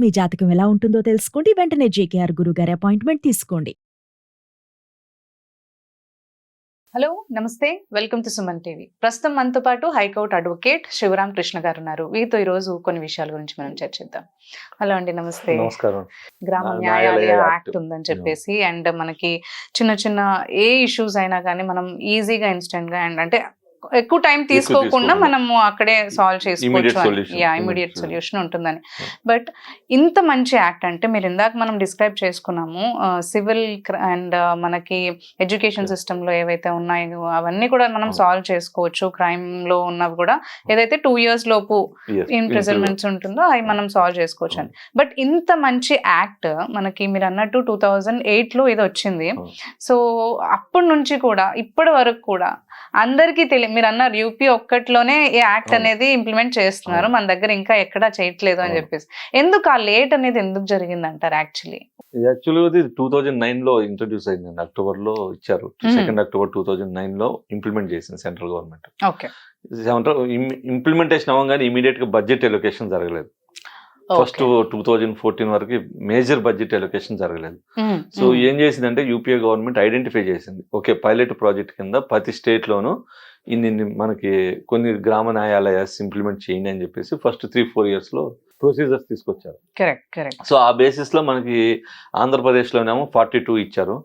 మీ జాతకం ఎలా ఉంటుందో తెలుసుకోండి. వెంటనే జేకేఆర్ గురుగారి అపాయింట్మెంట్ తీసుకోండి. హలో నమస్తే. Welcome to Suman TV. ప్రస్తుతం మనతో పాటు హైకోర్టు అడ్వకేట్ శివరాం కృష్ణ గారు ఉన్నారు వీరితో ఈ రోజు కొన్ని విషయాల గురించి మనం చర్చిద్దాం. హలో అండి నమస్తే. నమస్కారం. గ్రామ న్యాయాలయ యాక్ట్. ఉందని చెప్పేసి అండ్ మనకి చిన్న చిన్న ఏ ఇష్యూస్ అయినా కానీ మనం ఈజీగా ఇన్స్టెంట్గా అండ్ అంటే ఎక్కువ టైం తీసుకోకుండా. మనము అక్కడే సాల్వ్ చేసుకోవచ్చు. Yeah immediate. సొల్యూషన్ ఉంటుందని బట్ ఇంత మంచి యాక్ట్ అంటే మీరు ఇందాక మనం డిస్క్రైబ్ చేసుకున్నాము సివిల్ అండ్ మనకి ఎడ్యుకేషన్ సిస్టమ్లో ఏవైతే ఉన్నాయో అవన్నీ కూడా మనం. సాల్వ్ చేసుకోవచ్చు క్రైమ్లో ఉన్నవి కూడా ఏదైతే టూ ఇయర్స్ లోపు ఇంప్రిజన్మెంట్స్ ఉంటుందో అవి మనం సాల్వ్ చేసుకోవచ్చు అని బట్ ఇంత మంచి యాక్ట్ మనకి మీరు అన్నట్టు టూ థౌజండ్ ఎయిట్లో ఇది వచ్చింది. సో అప్పటి నుంచి కూడా ఇప్పటి వరకు కూడా అందరికీ తెలియ మీరు అన్నారు యూపీ ఒక్కట్లోనే ఈ యాక్ట్. అనేది ఇంప్లిమెంట్ చేస్తున్నారు. మన దగ్గర ఇంకా ఎక్కడా చేయట్లేదు అని. చెప్పేసి ఎందుకు ఆ లేట్ అనేది ఎందుకు జరిగింది అంటారు యాక్చువల్లీ యాక్చువల్గా టూ థౌజండ్ నైన్లో ఇంట్రొడ్యూస్ అయిందండి అక్టోబర్లో ఇచ్చారు. సెకండ్ అక్టోబర్ టూ థౌజండ్ నైన్లో ఇంప్లిమెంట్ చేసింది సెంట్రల్ గవర్నమెంట్ ఓకే ఇంప్లిమెంటేషన్ అవ్వగానే ఇమీడియట్గా బడ్జెట్ ఎలొకేషన్ జరగలేదు ఫస్ట్ టూ థౌజండ్ ఫోర్టీన్ వరకు మేజర్ బడ్జెట్ ఎలొకేషన్ జరగలేదు. సో ఏం చేసిందంటే యూపీఏ గవర్నమెంట్ ఐడెంటిఫై చేసింది. ఓకే పైలట్ ప్రాజెక్ట్ కింద ప్రతి స్టేట్ లోను ఇన్ని మనకి కొన్ని గ్రామ న్యాయాలయాస్ ఇంప్లిమెంట్ చేయండి అని చెప్పేసి ఫస్ట్ త్రీ ఫోర్ ఇయర్స్లో ప్రొసీజర్స్ తీసుకొచ్చారు. కరెక్ట్ కరెక్ట్ సో ఆ బేసిస్లో మనకి ఆంధ్రప్రదేశ్లోనేమో ఫార్టీ టూ ఇచ్చారు.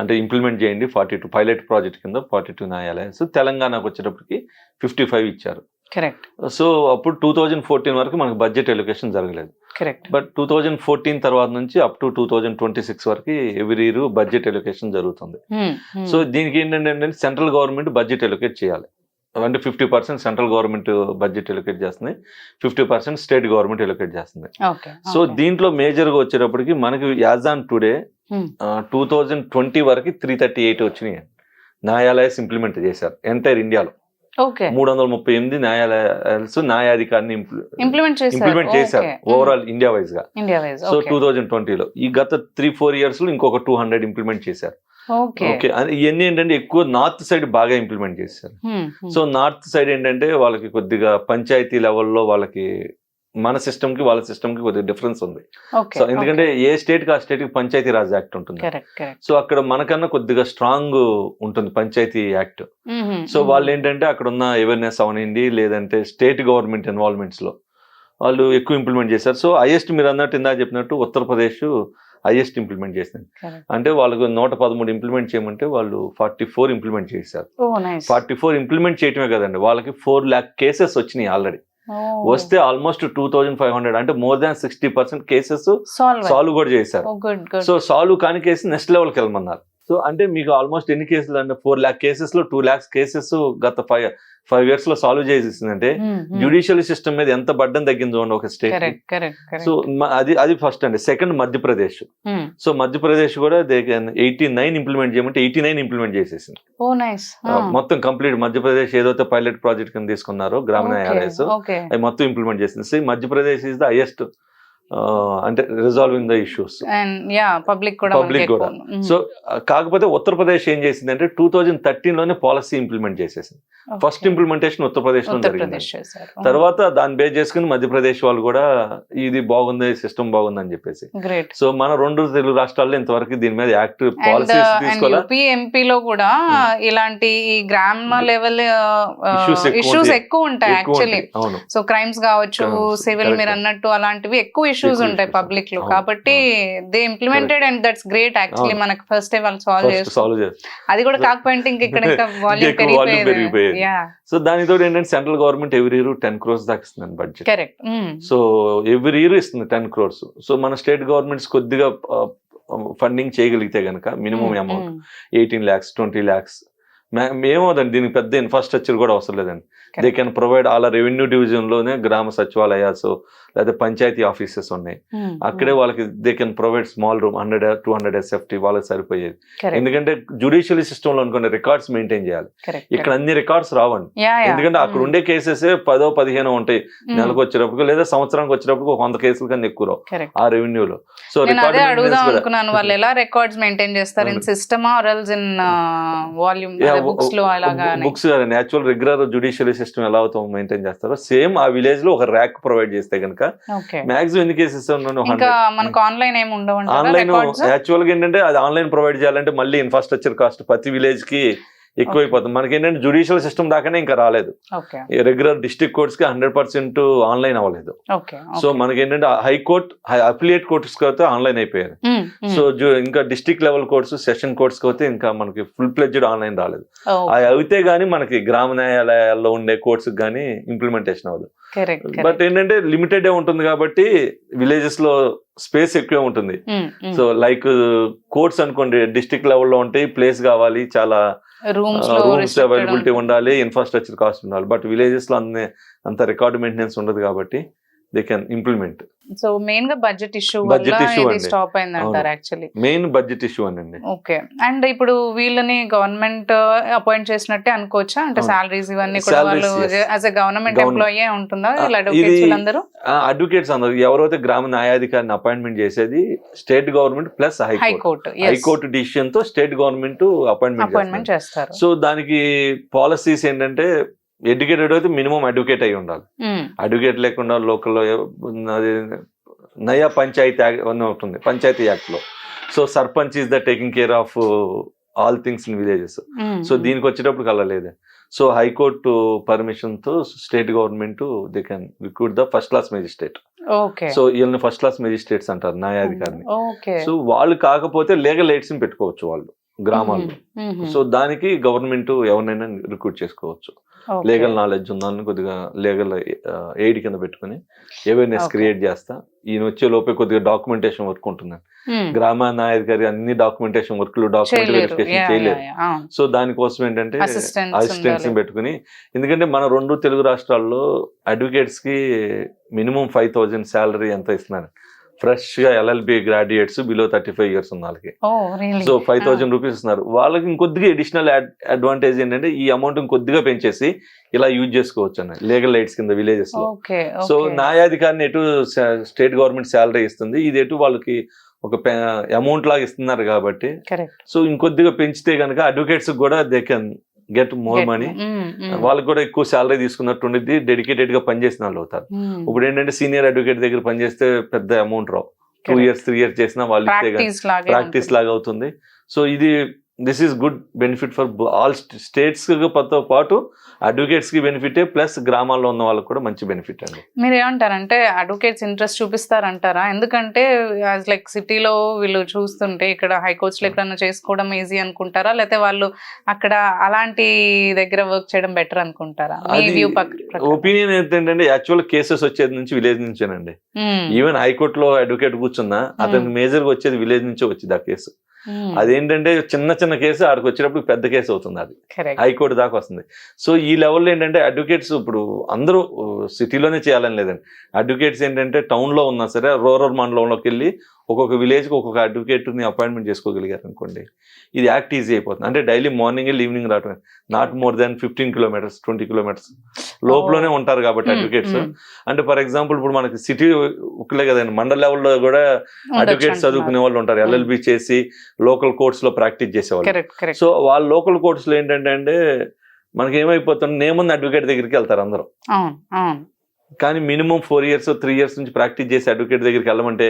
అంటే ఇంప్లిమెంట్ చేయండి ఫార్టీ టూ పైలట్ ప్రాజెక్ట్ కింద ఫార్టీ టూ న్యాయాలయాస్ తెలంగాణకు వచ్చేటప్పటికి ఫిఫ్టీ ఫైవ్ ఇచ్చారు. కరెక్ట్. సో అప్పుడు టూ థౌజండ్ ఫోర్టీన్ వరకు మనకి బడ్జెట్ ఎలొకేషన్ జరగలేదు. Correct. But two thousand fourteen తర్వాత నుంచి up to two thousand twenty six వరకు ఎవ్రీ ఇయర్ బడ్జెట్ ఎలొకేషన్ జరుగుతుంది. సో దీనికి ఏంటంటే సెంట్రల్ గవర్నమెంట్ బడ్జెట్ ఎలొకేట్ చేయాలి. అంటే fifty percent central government budget allocate చేస్తుంది. Fifty percent state government allocate చేస్తుంది. సో దీంట్లో మేజర్గా వచ్చేటప్పటికి మనకి as on today Hmm. Two thousand twenty వరకు త్రీ థర్టీ ఎయిట్ వచ్చినాయి. న్యాయాలయాస్ ఇంప్లిమెంట్ చేశారు. ఎంటైర్ ఇండియాలో మూడు వందల ముప్పై ఎనిమిది న్యాయాలయాలు న్యాయాధికారిని ఇంప్లిమెంట్ చేశారు. ఇంప్లిమెంట్ చేశారు. ఓవరాల్ ఇండియా వైజ్గా. సో టూ థౌజండ్ ట్వంటీలో ఈ గత త్రీ ఫోర్ ఇయర్స్లో ఇంకొక టూ హండ్రెడ్ ఇంప్లిమెంట్ చేశారు. ఓకే ఇవన్నీ ఏంటంటే ఎక్కువ నార్త్ సైడ్ బాగా ఇంప్లిమెంట్ చేశారు. సో నార్త్ సైడ్ ఏంటంటే వాళ్ళకి కొద్దిగా పంచాయతీ లెవెల్లో వాళ్ళకి మన సిస్టమ్కి వాళ్ళ సిస్టమ్కి కొద్దిగా డిఫరెన్స్ ఉంది. సో ఎందుకంటే ఏ స్టేట్కి ఆ స్టేట్కి పంచాయతీ రాజ్ యాక్ట్ ఉంటుంది. సో అక్కడ మనకన్నా కొద్దిగా స్ట్రాంగ్ ఉంటుంది పంచాయతీ యాక్ట్. సో వాళ్ళు ఏంటంటే అక్కడ ఉన్న అవేర్నెస్ అవనండి లేదంటే స్టేట్ గవర్నమెంట్ ఇన్వాల్వ్మెంట్స్లో. వాళ్ళు ఎక్కువ ఇంప్లిమెంట్ చేశారు. సో హైయెస్ట్ మీరు అన్నట్టు ఇందాక చెప్పినట్టు ఉత్తరప్రదేశ్ హైయెస్ట్ ఇంప్లిమెంట్ చేసింది. అంటే వాళ్ళకు నూట పదమూడు ఇంప్లిమెంట్ చేయమంటే వాళ్ళు ఫార్టీ ఫోర్ ఇంప్లిమెంట్ చేశారు ఫార్టీ ఫోర్ ఇంప్లిమెంట్ చేయటమే కదండి. వాళ్ళకి ఫోర్ ల్యాక్ కేసెస్ వచ్చినాయి ఆల్రెడీ వస్తే almost two thousand five hundred అంటే more than sixty percent cases solve కూడా చేశారు. సో సాల్వ్ కాని కేసు నెక్స్ట్ లెవెల్కి వెళ్ళమన్నారు. సో అంటే మీకు ఆల్మోస్ట్ ఎన్ని కేసులు అంటే ఫోర్ ల్యాక్ కేసెస్లో టూ ల్యాక్స్ కేసెస్ గత ఫైవ్ ఫైవ్ ఇయర్స్లో సాల్వ్ చేసేసిందంటే జ్యుడిషియల్ సిస్టమ్ మీద ఎంత బడ్డం తగ్గింది చూడండి ఒక స్టేట్ సో అది అది ఫస్ట్ అండి. సెకండ్ మధ్యప్రదేశ్. సో మధ్యప్రదేశ్ కూడా దే ఎయిటీ నైన్ ఇంప్లిమెంట్ చేయమంటే ఎయిటీ నైన్ ఇంప్లిమెంట్ చేసేసింది మొత్తం కంప్లీట్ మధ్యప్రదేశ్ ఏదైతే పైలట్ ప్రాజెక్ట్ కింద తీసుకున్నారో గ్రామ న్యాయాలయాస్ ఓకే అవి మొత్తం ఇంప్లిమెంట్ చేసింది. మధ్యప్రదేశ్ ఇస్ ద హైయెస్ట్ అంటే రిజాల్వింగ్ ద ఇష్యూస్ అండ్ యా పబ్లిక్ కూడా మనకి కూడా. సో కాకపోతే ఉత్తరప్రదేశ్ ఏం చేసిందంటే టూ థౌజండ్ థర్టీన్లోనే పాలసీ ఇంప్లిమెంట్ చేసేసింది. ఫస్ట్ ఇంప్లిమెంటేషన్ ఉత్తరప్రదేశ్లో జరిగింది. చేశారు. తర్వాత దాన్ని బేస్ చేసుకుని మధ్యప్రదేశ్ వాళ్ళు కూడా ఇది బాగుంది సిస్టమ్ బాగుంది అని చెప్పేసి సో మన రెండు తెలుగు రాష్ట్రాల్లో ఇంతవరకు దీని మీద యాక్ట్ అండ్ తీసుకోవాలా ఎంపీలో కూడా Hmm. ఇలాంటి ఈ గ్రామ లెవెల్ ఇష్యూస్. ఎక్కువ ఉంటాయి. యాక్చువల్లీ సో క్రైమ్స్ కావచ్చు సివిల్ మీరు. అన్నట్టు అలాంటివి ఎక్కువ ఇష్యూస్ ఉంటాయి పబ్లిక్లో కాబట్టి they implemented and that's great actually. మనకి ఫస్ట్ వాళ్ళు సాల్వ్ చేస్తారు. అది కూడా కాకపోయింటే ఇంక ఇక్కడ ఇంకా వాల్యూమ్ పెరిగిపోయేది. సో దానితో ఏంటంటే central government every year ten crores దాకా ఇస్తుంది budget correct so every year ఇస్తుంది టెన్ క్రోర్స్ సో మన స్టేట్ గవర్నమెంట్స్ కొద్దిగా ఫండింగ్ చేయగలిగితే గనక minimum Hmm, amount eighteen lakhs twenty lakhs ఏమవుదండి దీనికి పెద్ద ఇన్ఫ్రాస్ట్రక్చర్ కూడా అవసరం లేదండి. దే కెన్ ప్రొవైడ్ అలా రెవెన్యూ డివిజన్లోనే గ్రామ సచివాలయాస్ లేదా పంచాయతీ ఆఫీసెస్ ఉన్నాయి. అక్కడే వాళ్ళకి they can provide small room hundred two hundred SFT వాళ్ళకి సరిపోయేది. ఎందుకంటే జుడిషియల్ సిస్టమ్లో అనుకునే రికార్డ్స్ మెయింటైన్ చేయాలి. ఇక్కడ అన్ని రికార్డ్స్ రావండి. ఎందుకంటే అక్కడ ఉండే కేసెస్ పదో పదిహేను ఉంటాయి. నెలకు వచ్చేటప్పుడు లేదా సంవత్సరానికి వచ్చేటప్పుడు వంద కేసుల కన్నా ఎక్కువ ఆ రెవెన్యూలో సో రికార్డ్ అనుకున్నాను. వాళ్ళు ఎలా రికార్డ్స్ మెయింటైన్ చేస్తారు? In. System or in volume Books లో అలాగా. Books actual regular judiciary system ఎలా అవుతాం మెయింటైన్ చేస్తారో. సేమ్ ఆ విలేజ్లో ఒక ర్యాక్ ప్రొవైడ్ చేస్తే కనుక మాక్సిమం ఎన్ని కేసెస్ ఇంకా మనకు ఆన్లైన్ ఏమి ఉండవు ఆన్లైన్ యాక్చువల్గా ఏంటంటే అది ఆన్లైన్ ప్రొవైడ్ చేయాలంటే మళ్ళీ ఇన్ఫ్రాస్ట్రక్చర్ కాస్ట్ ప్రతి విలేజ్కి ఎక్కువైపోతుంది. మనకి ఏంటంటే జుడిషియల్ సిస్టమ్ దాకానే ఇంకా రాలేదు. రెగ్యులర్ డిస్ట్రిక్ట్ కోర్ట్స్కి హండ్రెడ్ పర్సెంట్ ఆన్లైన్ అవ్వలేదు. సో మనకి ఏంటంటే హైకోర్ట్ అఫిలియేట్ కోర్ట్స్కి అయితే ఆన్లైన్ అయిపోయారు. సో ఇంకా district level courts session courts అయితే ఇంకా మనకి ఫుల్ ప్లెడ్జ్డ్ ఆన్లైన్ రాలేదు. అవి అయితే గానీ మనకి గ్రామ న్యాయాలయాల్లో ఉండే కోర్ట్స్ గానీ ఇంప్లిమెంటేషన్ అవ్వదు. బట్ ఏంటంటే లిమిటెడ్ ఉంటుంది కాబట్టి విలేజెస్లో స్పేస్ ఎక్కువే ఉంటుంది. సో లైక్ కోర్ట్స్ అనుకోండి డిస్ట్రిక్ట్ లెవెల్లో ఉంటాయి ప్లేస్ కావాలి చాలా రూమ్స్ అవైలబిలిటీ. ఉండాలి ఇన్ఫ్రాస్ట్రక్చర్ కాస్ట్ ఉండాలి బట్ విలేజెస్లో అన్ని అంత రికార్డ్ మెయింటెనెన్స్ ఉండదు కాబట్టి దే కెన్ ఇంప్లిమెంట్ సో మెయిన్గా బడ్జెట్ ఇష్యూ ఇది అండి. స్టాప్ అయింది అంటారు. యాక్చువల్లీ మెయిన్ బడ్జెట్ ఇష్యూ అనండి ఓకే అండ్ ఇప్పుడు వీళ్ళని గవర్నమెంట్ అపాయింట్ చేసినట్టే అనుకోవచ్చా? అంటే. సాలరీస్ ఇవన్నీ కూడా వాళ్ళు. యాజ్ ఎ గవర్నమెంట్ ఎంప్లాయీ ఉంటుందా? ఇది- అడ్వకేట్స్ అందరు. ఎవరైతే గ్రామ న్యాయాధికారిని అపాయింట్మెంట్ చేసేది state government plus high court high court డిసిషన్తో state government appointment చేస్తారు. సో దానికి పాలసీస్ ఏంటంటే ఎడ్యుకేటెడ్ అయితే మినిమం అడ్వకేట్ అయి ఉండాలి. అడ్వకేట్ లేకుండా లోకల్లో అది నయా పంచాయతీ ఉంటుంది పంచాయతీ యాక్ట్లో so sarpanch is the taking care of all things in villages. So దీనికి వచ్చేటప్పుడు కలలేదు so high court పర్మిషన్తో state government they can recruit the first class magistrate so వీళ్ళని ఫస్ట్ క్లాస్ మెజిస్ట్రేట్స్ అంటారు న్యాయాధికారిని. సో వాళ్ళు కాకపోతే లీగల్ ఎయిడ్స్ని పెట్టుకోవచ్చు వాళ్ళు. గ్రామాల్లో సో దానికి గవర్నమెంట్ ఎవరినైనా రిక్రూట్ చేసుకోవచ్చు. లీగల్ నాలెడ్జ్ ఉందని కొద్దిగా లీగల్ ఎయిడ్ కింద పెట్టుకుని అవేర్నెస్. క్రియేట్ చేస్తా ఈయన వచ్చే లోపే కొద్దిగా డాక్యుమెంటేషన్ వర్క్ ఉంటుంది ఉమ్, గ్రామ న్యాయాధికారి అన్ని డాక్యుమెంటేషన్ వర్క్లు డాక్యుమెంట్ వెరిఫికేషన్. అవును. సో దానికోసం ఏంటంటే అసిస్టెంట్స్. పెట్టుకుని ఎందుకంటే మన రెండు తెలుగు రాష్ట్రాల్లో అడ్వకేట్స్కి మినిమం ఫైవ్ థౌజండ్ శాలరీ ఎంత ఇస్తున్నారు ఫ్రెష్గా LLB graduates below thirty five years ఉన్న వాళ్ళకి. సో ఫైవ్ థౌసండ్ రూపీస్ ఇస్తున్నారు. వాళ్ళకి ఇంకొద్దిగా అడిషనల్ అడ్వాంటేజ్ ఏంటంటే ఈ అమౌంట్ ఇంకొద్దిగా పెంచేసి ఇలా యూజ్ చేసుకోవచ్చు అన్న లీగల్ ఎయిడ్స్ కింద విలేజెస్లో. సో. న్యాయాధికారిని ఎటు స్టేట్ గవర్నమెంట్ శాలరీ ఇస్తుంది. ఇది ఎటు వాళ్ళకి ఒక అమౌంట్ లాగా ఇస్తున్నారు కాబట్టి. సో ఇంకొద్దిగా పెంచితే కనుక అడ్వకేట్స్ కూడా they can get more money వాళ్ళకి కూడా ఎక్కువ శాలరీ తీసుకున్నట్టు ఉండిద్ది డెడికేటెడ్గా పనిచేసిన వాళ్ళు అవుతారు ఉమ్. ఇప్పుడు ఏంటంటే సీనియర్ అడ్వకేట్ దగ్గర పనిచేస్తే పెద్ద అమౌంట్ రావు టూ. ఇయర్స్ త్రీ ఇయర్స్ చేసినా వాళ్ళు ప్రాక్టీస్. లాగా అవుతుంది సో ఇది this is good benefit for all states పాటు అడ్వకేట్స్కి బెనిఫిట్ ప్లస్ గ్రామాల్లో ఉన్న వాళ్ళకి కూడా మంచి బెనిఫిట్ అండి. మీరు ఏమంటారంటే అడ్వకేట్స్ ఇంట్రెస్ట్ చూపిస్తారంటారా? ఎందుకంటే లైక్ సిటీలో వీళ్ళు చూస్తుంటే ఇక్కడ హైకోర్ట్స్లో ఎక్కడైనా చేసుకోవడం ఈజీ అనుకుంటారా? లేకపోతే వాళ్ళు అక్కడ అలాంటి దగ్గర వర్క్ చేయడం బెటర్ అనుకుంటారా? ఒపీనియన్ ఏంటంటే యాక్చువల్ కేసెస్ వచ్చేది నుంచి విలేజ్ నుంచేనండి. ఈవెన్ హైకోర్టులో అడ్వకేట్ కూర్చున్నా అతనికి మేజర్గా వచ్చేది విలేజ్ నుంచే వచ్చింది ఆ కేసు అదేంటంటే చిన్న చిన్న కేసు ఆడికి వచ్చేటప్పుడు పెద్ద కేసు అవుతుంది అది. హైకోర్టు దాకా వస్తుంది. సో ఈ లెవెల్లో ఏంటంటే అడ్వకేట్స్ ఇప్పుడు అందరూ సిటీలోనే చేయాలని లేదండి. అడ్వకేట్స్ ఏంటంటే టౌన్లో ఉన్నా సరే రూరల్ మండలంలోకి వెళ్ళి ఒక్కొక్క విలేజ్కి ఒక్కొక్క అడ్వకేట్ని అపాయింట్మెంట్ చేసుకోగలిగారు అనుకోండి. ఇది యాక్ట్ ఈజీ అయిపోతుంది. అంటే డైలీ మార్నింగ్ వెళ్ళి ఈవినింగ్ రావటం not more than fifteen kilometres twenty kilometres లోపలనే ఉంటారు కాబట్టి అడ్వకేట్స్ అంటే ఫర్ ఎగ్జాంపుల్ ఇప్పుడు మనకి సిటీ ఒకలే కదండి. మండల లెవెల్లో కూడా అడ్వకేట్స్ చదువుకునే వాళ్ళు ఉంటారు. ఎల్ఎల్బి చేసి లోకల్ కోర్ట్స్లో ప్రాక్టీస్ చేసేవాళ్ళు. సో వాళ్ళ లోకల్ కోర్ట్స్లో ఏంటంటే అంటే మనకి ఏమైపోతుంది నేముంది అడ్వకేట్ దగ్గరికి వెళ్తారు అందరూ. కానీ minimum four years three years నుంచి ప్రాక్టీస్ చేసి అడ్వకేట్ దగ్గరికి వెళ్ళమంటే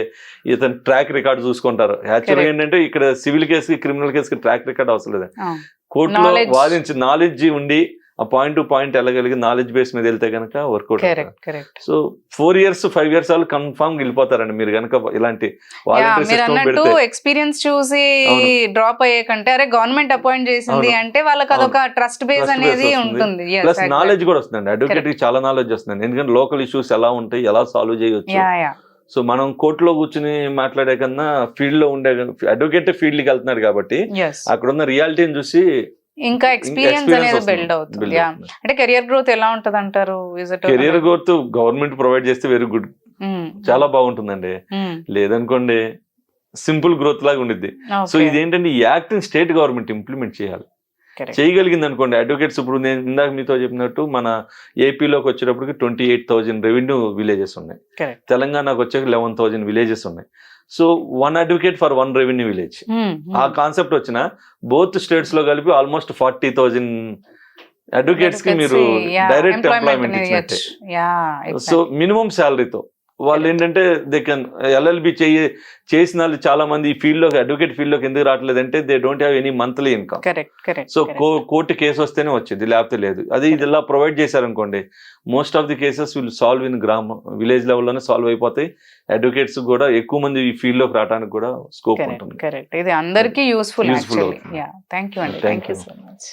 ఇతను ట్రాక్ రికార్డ్ చూసుకుంటారు యాక్చువల్గా. ఏంటంటే ఇక్కడ సివిల్ కేసుకి క్రిమినల్ కేసుకి ట్రాక్ రికార్డ్ అవసరం లేదు కోర్టులో. వాదించి నాలెడ్జ్ ఉండి ఆ పాయింట్ టు పాయింట్ వెళ్ళగలిగి నాలెడ్జ్ బేస్ మీద వెళ్తే కనుక workout so four years five years వాళ్ళు కన్ఫామ్ వెళ్ళిపోతారండి. మీరు కనుక ఇలాంటి అన్నట్టు ఎక్స్పీరియన్స్ చూసి. డ్రాప్ అయ్యే కంటే అరే గవర్నమెంట్ అపాయింట్ చేసింది. అంటే వాళ్ళకి అదొక ట్రస్ట్ బేస్ అనేది. ఉంటుంది. ప్లస్. నాలెడ్జ్ కూడా వస్తుందండి. అడ్వకేట్కి చాలా నాలెడ్జ్ వస్తుంది ఎందుకంటే లోకల్ ఇష్యూస్ ఎలా ఉంటాయి ఎలా సాల్వ్ చేయొచ్చు. సో మనం కోర్టులో కూర్చుని మాట్లాడే కన్నా ఫీల్డ్లో ఉండే అడ్వకేట్ ఫీల్డ్కి వెళ్తున్నారు కాబట్టి అక్కడ ఉన్న రియాలిటీని చూసి ఇంకా ఎక్స్పీరియన్స్ అనేది బిల్డ్ అవుతుంది. అంటే కెరియర్ గ్రోత్ ఎలా ఉంటది అంటారు కెరియర్ గ్రోత్ గవర్నమెంట్ ప్రొవైడ్ చేస్తే వెరీ గుడ్ చాలా బాగుంటుందండి. లేదనుకోండి సింపుల్ గ్రోత్ లాగా ఉండిద్ది. సో ఇదేంటంటే ఈ యాక్ట్ స్టేట్ గవర్నమెంట్ ఇంప్లిమెంట్ చేయాలి. చేయగలిగింది అనుకోండి అడ్వకేట్స్ ఇప్పుడు నేను ఇందాక మీతో చెప్పినట్టు మన ఏపీలోకి వచ్చేటప్పటికి twenty eight thousand revenue villages ఉన్నాయి తెలంగాణకు వచ్చాక లెవెన్ థౌజండ్ విలేజెస్ ఉన్నాయి. So one advocate for one revenue village. ఆ కాన్సెప్ట్ వచ్చిన బోత్ స్టేట్స్లో కలిపి ఆల్మోస్ట్ ఫార్టీ థౌజండ్ అడ్వకేట్స్కి మీరు డైరెక్ట్ ఎంప్లాయ్మెంట్ ఇచ్చినట్టే. సో మినిమం శాలరీతో. వాళ్ళు ఏంటంటే దే కెన్ ఎల్ఎల్బి చేయ చేసిన వాళ్ళు చాలా మంది ఈ ఫీల్డ్లోకి అడ్వకేట్ ఫీల్డ్లోకి ఎందుకు రావట్లేదు అంటే they don't have any monthly income so court case వస్తేనే వచ్చింది లేకపోతే లేదు. అది ఇది ఇలా ప్రొవైడ్ చేశారనుకోండి most of the cases will solve in గ్రామ విలేజ్ లెవెల్లోనే సాల్వ్ అయిపోతాయి. అడ్వకేట్స్ కూడా ఎక్కువ మంది ఈ ఫీల్డ్లోకి రావడానికి కూడా స్కోప్ ఉంటుంది. కరెక్ట్ ఇది అందరికీ యూస్ఫుల్ Useful యాక్చువల్లీ అవుతుంది. యా థ్యాంక్ యూ అండి థ్యాంక్ యూ. So much